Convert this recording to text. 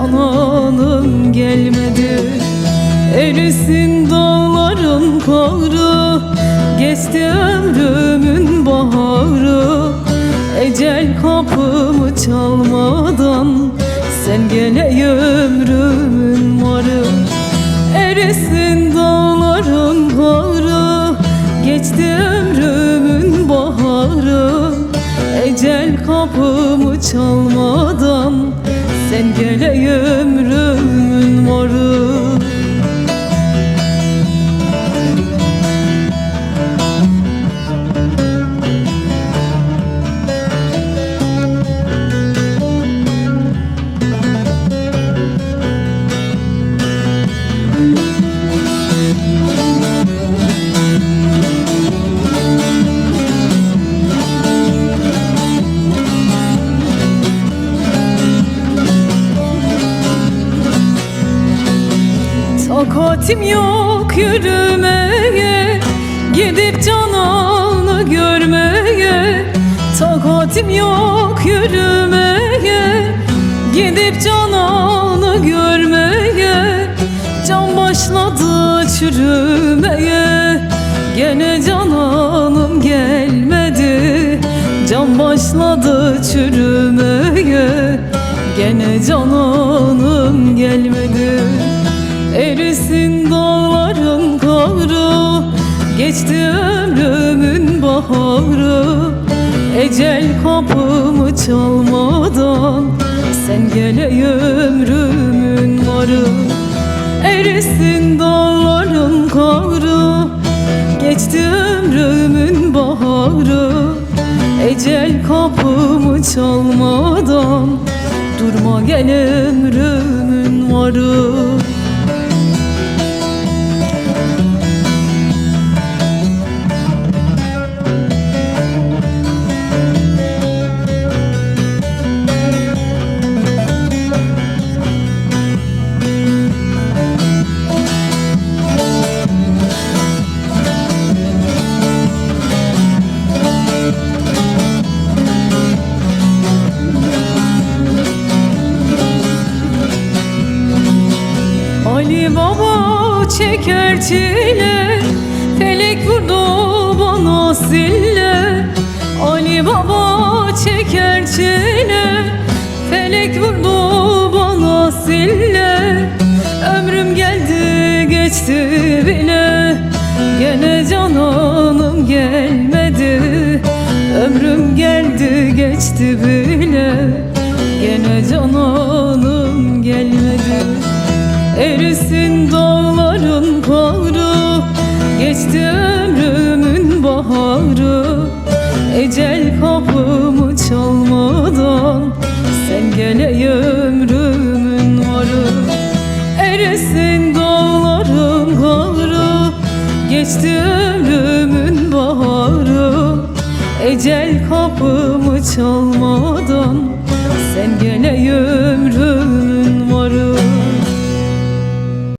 cananım gelmedi. Erisin dağların kavrı Geçti ömrümün baharı. Ecel kapımı çalmadan Sen gele ömrümün varı. Erisin dağların kavrı Geçti ömrümün baharı. Ecel kapımı çalmadan sen gele ömrümün varı Takatim yok yürümeye Gidip cananı görmeye. Takatim yok yürümeye Gidip cananı görmeye. Can başladı çürümeye Gene cananım gelmedi. Can başladı çürümeye Gene cananım gelmedi Erisin dağların karı Geçti ömrümün baharı. Ecel kapımı çalmadan Sen gele ömrümün varı. Erisin dağların karı Geçti ömrümün baharı. Ecel kapımı çalmadan Durma gel ömrümün varı Baba çeker çile Felek vurdu bana sille. Ali Baba çeker çile Felek vurdu bana sille. Ömrüm geldi geçti bile Gene cananım gelmedi. Ömrüm geldi geçti bile Gene cananım Geçti ömrümün baharı. Ecel kapımı çalmadan Sen gele ömrümün